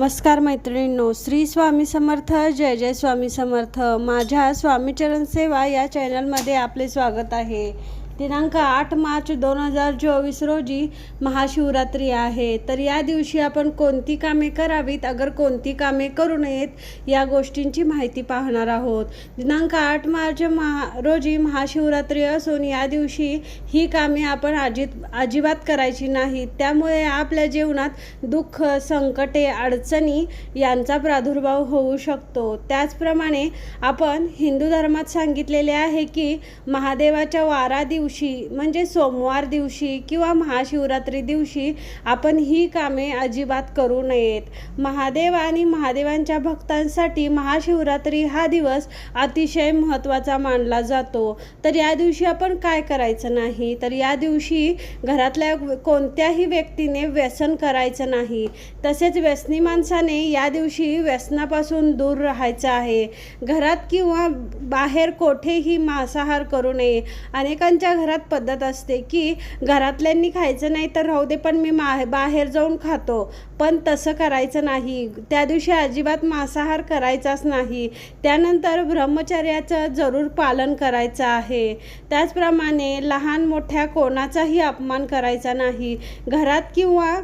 नमस्कार मैत्रिणींनो श्री स्वामी समर्थ जय जय स्वामी समर्थ. माझ्या स्वामीचरण सेवा या चॅनलमध्ये आपले स्वागत आहे. दिनांक आठ मार्च दोन हजार चोवीस रोजी महाशिवरात्री आहे. तर या दिवशी आपण कोणती कामे करावीत? अगर कोणती कामे करू नयेत या गोष्टींची माहिती पाहणार आहोत. दिनांक आठ मार्च महा रोजी महाशिवरात्री असून या दिवशी ही कामे आपण अजित अजिबात करायची नाहीत. त्यामुळे आपल्या जीवनात दुःख संकटे अडचणी यांचा प्रादुर्भाव होऊ शकतो. त्याचप्रमाणे आपण हिंदू धर्मात सांगितलेले आहे की महादेवाच्या वारा दिवशी दिवशी म्हणजे सोमवार दिवशी किंवा महाशिवरात्री दिवशी आपण ही कामे अजिबात करू नयेत. महादेव आणि महादेवांच्या भक्तांसाठी महाशिवरात्री हा दिवस अतिशय महत्त्वाचा मानला जातो. तर या दिवशी आपण काय करायचं नाही? तर या दिवशी घरातल्या कोणत्याही व्यक्तीने व्यसन करायचं नाही. तसेच व्यसनी माणसाने या दिवशी व्यसनापासून दूर राहायचं आहे. घरात किंवा बाहेर कोठेही मांसाहार करू नये. अनेकांच्या घरात पद्धत असते की घरातल्यांनी खायचं नाही तर राहू दे पण मी मा बाहेर जाऊन खातो. पण तसं करायचं नाही. त्या दिवशी अजिबात मांसाहार करायचाच नाही. त्यानंतर ब्रह्मचर्याचं जरूर पालन करायचं आहे. त्याचप्रमाणे लहान मोठ्या कोणाचाही अपमान करायचा नाही. घरात किंवा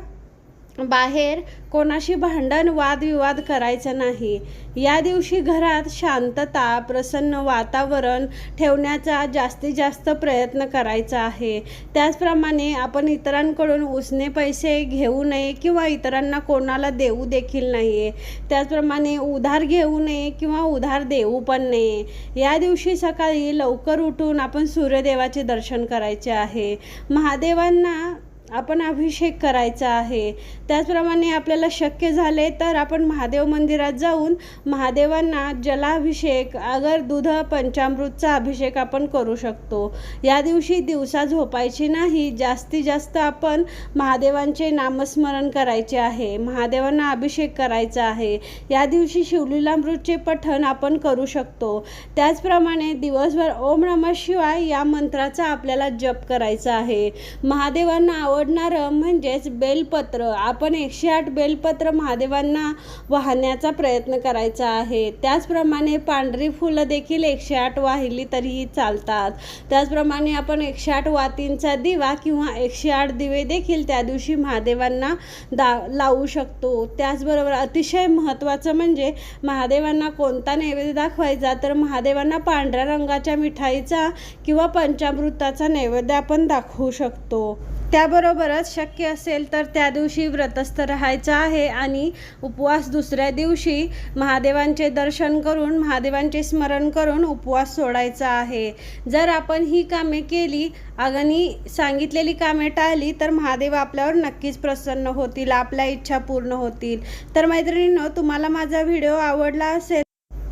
बाहेर कोणाशी भांडण वादविवाद करायचं नाही. या दिवशी घरात शांतता प्रसन्न वातावरण ठेवण्याचा जास्तीत जास्त प्रयत्न करायचा आहे. त्याचप्रमाणे आपण इतरांकडून उसने पैसे घेऊ नये किंवा इतरांना कोणाला देऊ देखील नाही त्याचप्रमाणे उधार घेऊ नये किंवा उधार देऊ पण नये. या दिवशी सकाळी लवकर उठून आपण सूर्यदेवाचे दर्शन करायचे आहे. महादेवांना आपण अभिषेक करायचा आहे. त्याचप्रमाणे आपल्याला शक्य झाले तर आपण महादेव मंदिरात जाऊन महादेवांना जलाभिषेक अगर दूध पंचामृतचा अभिषेक आपण करू शकतो. या दिवशी दिवसा झोपायची नाही जास्तीत जास्त आपण महादेवांचे नामस्मरण करायचे आहे महादेवांना अभिषेक करायचा आहे. या दिवशी शिवलीलामृतचे पठण आपण करू शकतो. त्याचप्रमाणे दिवसभर ओम नमः शिवाय या मंत्राचा आपल्याला जप करायचा आहे. महादेवांना आवडणारं म्हणजेच बेलपत्र. आपण एकशे आठ बेलपत्र महादेवांना वाहण्याचा प्रयत्न करायचा आहे. त्याचप्रमाणे पांढरी फुलं देखील एकशे आठ वाहिली तरीही चालतात. त्याचप्रमाणे आपण एकशे आठ वातींचा दिवा किंवा एकशे आठ दिवे देखील त्या दिवशी महादेवांना दा लावू शकतो. त्याचबरोबर अतिशय महत्त्वाचं म्हणजे महादेवांना कोणता नैवेद्य दाखवायचा तर महादेवांना पांढऱ्या रंगाच्या मिठाईचा किंवा पंचामृताचा नैवेद्य आपण दाखवू शकतो. त्याबरोबरच शक्य असेल तर त्या दिवशी व्रतस्थ राहायचं आहे आणि उपवास दुसऱ्या दिवशी महादेवांचे दर्शन करून महादेवांचे स्मरण करून उपवास सोडायचा आहे. जर आपण ही कामे केली अगणी सांगितलेली कामे टाळली तर महादेव आपल्यावर नक्कीच प्रसन्न होतील आपल्या इच्छा पूर्ण होतील. तर मैत्रिणींनो तुम्हाला माझा व्हिडिओ आवडला असेल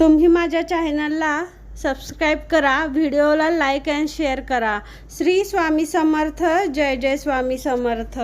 तुम्ही माझ्या चॅनलला सबस्क्राईब करा व्हिडिओला लाईक अँड शेअर करा. श्री स्वामी समर्थ जय जय स्वामी समर्थ.